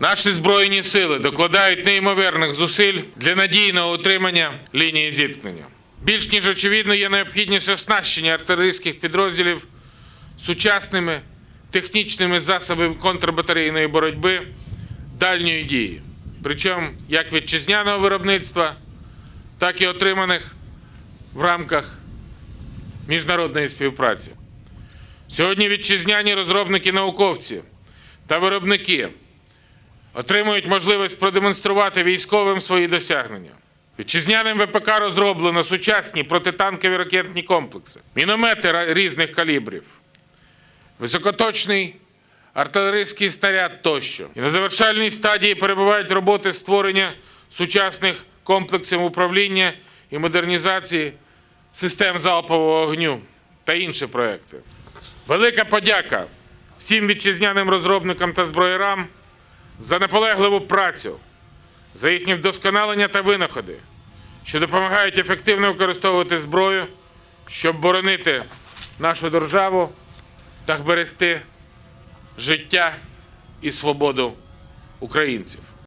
Наші збройні сили докладають неймовірних зусиль для надійного утримання лінії зіткнення. Більш ніж очевидно, є необхідність оснащення артилерійських підрозділів сучасними технічними засобами контрбатарейної боротьби дальньої дії, причому як вітчизняного виробництва, так і отриманих в рамках міжнародної співпраці. Сьогодні вітчизняні розробники науковці та виробники отримують можливість продемонструвати військовим свої досягнення. Вітчизняним ВПК розроблено сучасні протитанкові ракетні комплекси, міномети різних калібрів, високоточний артилерійський снаряд тощо. І на завершальній стадії перебувають роботи створення сучасних комплексів управління і модернізації систем залпового вогню та інші проекти. Велика подяка всім вітчизняним розробникам та зброярам за наполегливу працю, за їхнє вдосконалення та винаходи, що допомагають ефективно використовувати зброю, щоб боронити нашу державу та зберегти життя і свободу українців.